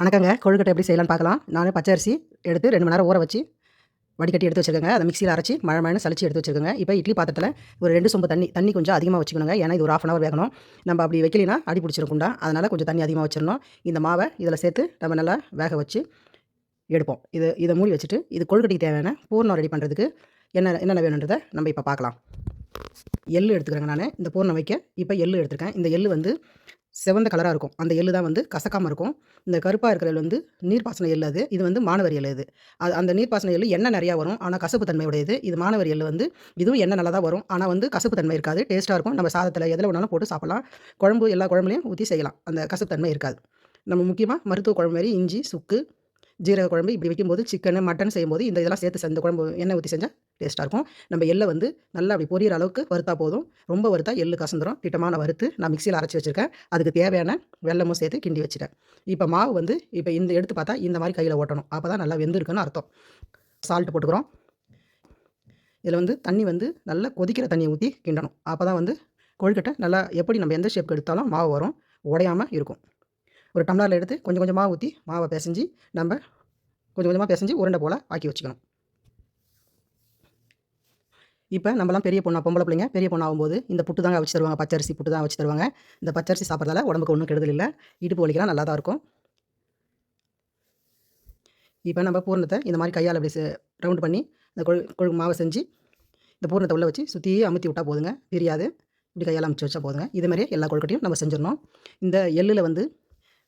வணக்கங்க. கொழுக்கட்டை எப்படி செய்யலாம்னு பார்க்கலாம். நான் பச்சை அரிசி எடுத்து ரெண்டு மணி நேரம் ஊற வச்சு வடிகட்டி எடுத்து வச்சுருக்கேங்க. அதை மிக்சியில் அரைச்சி மழை மழைன்னு சளிச்சு எடுத்து வச்சிருக்கேங்க. இப்போ இட்லி பாத்திரத்தில் ஒரு ரெண்டு சொம்பு தண்ணி தண்ணி கொஞ்சம் அதிகமாக வச்சுக்கணுங்க. ஏன்னா இது ஒரு ஆஃப் அன் அவர் வேகணும். நம்ம அப்படி வைக்கலினா அடி பிடிச்சிருக்கும்டா அதனால் கொஞ்சம் தண்ணி அதிகமாக வச்சிடணும் இந்த மாவை இதில் சேர்த்து நம்ம நல்லா வேக வச்சு எடுப்போம். இது இதை மூடி வச்சுட்டு இது கொழுக்கட்டைக்கு தேவையான பூர்ணம் ரெடி பண்ணுறதுக்கு என்ன என்னென்ன வேணுன்றதை நம்ம இப்போ பார்க்கலாம். எள்ளு எடுத்துக்கிறேங்க நான். இந்த பூர்ணம் வைக்க இப்போ எள்ளு எடுத்துருக்கேன். இந்த எள்ளு வந்து சிவந்த கலராக இருக்கும். அந்த எள்ளு தான் வந்து கசக்காமல் இருக்கும். இந்த கருப்பாக இருக்கிற எள்ளு வந்து நீர்ப்பாசன எள்ளு அது. இது வந்து மானவர் எள்ளு இது. அது அந்த நீர்ப்பாசன எள்ளு எண்ணெய் நிறையா வரும். ஆனால் கசப்பு தன்மை உடையது இது மானவர் எள்ளு வந்து இதுவும் எண்ணெய் நல்லா தான் வரும். ஆனால் வந்து கசப்பு தன்மை இருக்காது. டேஸ்ட்டாக இருக்கும். நம்ம சாதத்தில் எதில் வேணாலும் போட்டு சாப்பிடலாம். குழம்பு எல்லா குழம்புலையும் ஊற்றி செய்யலாம். அந்த கசப்பு தன்மை இருக்காது. நம்ம முக்கியமாக மருத்துவ குழம்பு மாதிரி இஞ்சி சுக்கு ஜீரக குழம்பு இப்படி வைக்கும்போது சிக்கனு மட்டன் செய்யும்போது இந்த இதெல்லாம் சேர்த்து செஞ்ச குழம்பு எண்ணெய் ஊற்றி செஞ்சால் டேஸ்ட்டாக இருக்கும். நம்ம எள்ளை வந்து நல்லா அப்படி பொரியிற அளவுக்கு வறுத்தா போதும். ரொம்ப வறுத்தா எள்ளு கசந்துரும். திட்டமான வறுத்து நான் மிக்சியில் அரைச்சி வச்சுருக்கேன். அதுக்கு தேவையான வெள்ளமும் சேர்த்து கிண்டி வச்சுட்டேன். இப்போ மாவு வந்து இப்போ இந்த எடுத்து பார்த்தா இந்த மாதிரி கையில் ஓட்டணும். அப்போ தான் நல்லா வெந்திருக்குன்னு அர்த்தம். சால்ட் போட்டுக்கிறோம். இதில் வந்து தண்ணி வந்து நல்லா கொதிக்கிற தண்ணியை ஊற்றி கிண்டணும். அப்போ தான் வந்து கொழுக்கட்டை நல்லா எப்படி நம்ம எந்த ஷேப்புக்கு எடுத்தாலும் மாவு வரும். உடையாமல் இருக்கும். ஒரு டம்ளரில் எடுத்து கொஞ்சம் கொஞ்சமாக ஊற்றி மாவை பிசைஞ்சு நம்ம கொஞ்சம் கொஞ்சமாக பிசைஞ்சு உருண்டை போல் ஆக்கி வச்சுக்கணும். இப்போ நம்மலாம் பெரிய பொண்ணா பொம்பளை பிள்ளைங்க பெரிய பொண்ணு ஆகும்போது இந்த புட்டு தாங்க வச்சு தருவாங்க. பச்சரிசி புட்டு தான் வச்சு தருவாங்க. இந்த பச்சரிசி சாப்பிட்றதால உடம்புக்கு ஒன்றும் கெடுதல் இல்லை. இடுப்பு வலிக்கலாம் நல்லா தான் இருக்கும். இப்போ நம்ம பூரணத்தை இந்த மாதிரி கையால் அப்படி ரவுண்ட் பண்ணி இந்த கொழு கொழு மாவை செஞ்சு இந்த பூரணத்தை உள்ளே வச்சு சுற்றி அமுத்தி விட்டால் போதுங்க. பிரியாது. இப்படி கையால் அமுச்சு வச்சா போதுங்க. இதே மாதிரியே எல்லா கொழுக்கட்டையும் நம்ம செஞ்சிடணும். இந்த எள்ளில் வந்து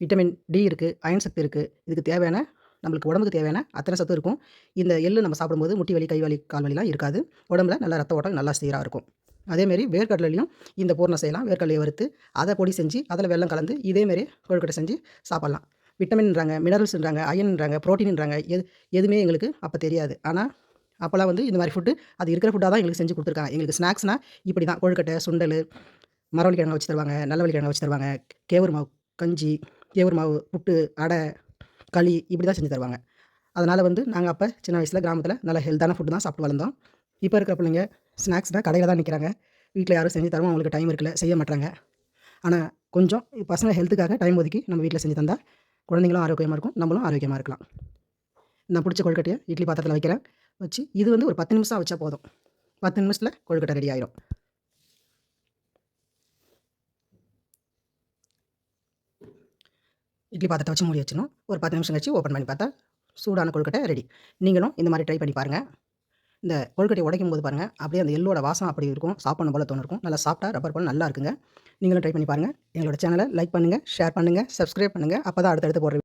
விட்டமின் டி இருக்குது அயன் சக்தி இருக்குது இதுக்கு தேவையான நம்மளுக்கு உடம்புக்கு தேவையான அத்தனை சத்து இருக்கும். இந்த எள்ளு நம்ம சாப்பிடும்போது முட்டி வலி கை வலி கால் வலிலாம் இருக்காது. உடம்புல நல்லா ரத்த ஓட்டம் நல்லா சீராக இருக்கும். அதேமாரி வேர்க்கடலையும் இந்த பூர்ணம் செய்யலாம். வேர்க்கடலையை வறுத்து அதை பொடி செஞ்சு அதில் வெள்ளம் கலந்து இதேமாரி கொழுக்கட்டை செஞ்சு சாப்பிட்லாம். விட்டமின்ன்றாங்க மினரல்ஸ்ன்றாங்க அயன்ன்றாங்க ப்ரோட்டீன்ன்றாங்க எது எதுவுமே எங்களுக்கு அப்போ தெரியாது. ஆனால் அப்போல்லாம் வந்து இந்த மாதிரி ஃபுட்டு அது இருக்கிற ஃபுட்டாக தான் எங்களுக்கு செஞ்சு கொடுத்துருக்காங்க. எங்களுக்கு ஸ்நாக்ஸ்னால் இப்படி தான் கொழுக்கட்டை சுண்டல் மரவள்ளி கிழங்கு வச்சு தருவாங்க நல்லவள்ளி கிழங்கு வச்சு தருவாங்க கேவுரு மாவு கஞ்சி கேவுரு மாவு புட்டு அடை களி இப்படி தான் செஞ்சு தருவாங்க. அதனால் வந்து நாங்கள் அப்போ சின்ன வயசில் கிராமத்தில் நல்ல ஹெல்த்தான ஃபுட்டு தான் சாப்பிட்டு வளர்ந்தோம். இப்போ இருக்கிற பிள்ளைங்க ஸ்நாக்ஸ்னால் கடையில் தான் நிற்கிறாங்க வீட்டில் யாரும் செஞ்சு தருவோம் அவங்களுக்கு டைம் இருக்குல்ல செய்ய மாட்டாங்க ஆனால் கொஞ்சம் பசங்க ஹெல்த்துக்காக டைம் ஒதுக்கி நம்ம வீட்டில் செஞ்சு தந்தால் குழந்தைங்களும் ஆரோக்கியமாக இருக்கும் நம்மளும் ஆரோக்கியமாக இருக்கலாம். நான் பிடிச்ச கொழுக்கட்டையை இட்லி பாத்திரத்தில் வைக்கிறேன். வச்சு இது வந்து ஒரு பத்து நிமிஷம் வச்சா போதும். பத்து நிமிஷத்தில் கொழுக்கட்டை ரெடி ஆயிரும். இட்லி பாத்திரத்தை வச்சு மூடி வச்சிடணும். ஒரு பத்து நிமிஷம் கழிச்சு ஓப்பன் பண்ணி பார்த்தா சூடான கொழுக்கட்டை ரெடி நீங்களும் இந்த மாதிரி ட்ரை பண்ணி பாருங்கள் இந்த கொழுக்கட்டை உடைக்கும் போது பாருங்கள் அப்படியே அந்த எள்ளோட வாசம் அப்படி இருக்கும் சாப்பிடணும் போல தோணும் இருக்கும். நல்லா சாப்பிட்டா ரப்பர் போல் நல்லா இருக்குங்க. நீங்களும் ட்ரை பண்ணி பாருங்கள் எங்களோட சேனலை லைக் பண்ணுங்கள் ஷேர் பண்ணுங்கள் சப்ஸ்கிரைப் பண்ணுங்கள் அப்போ தான் அடுத்தடுத்து போடுற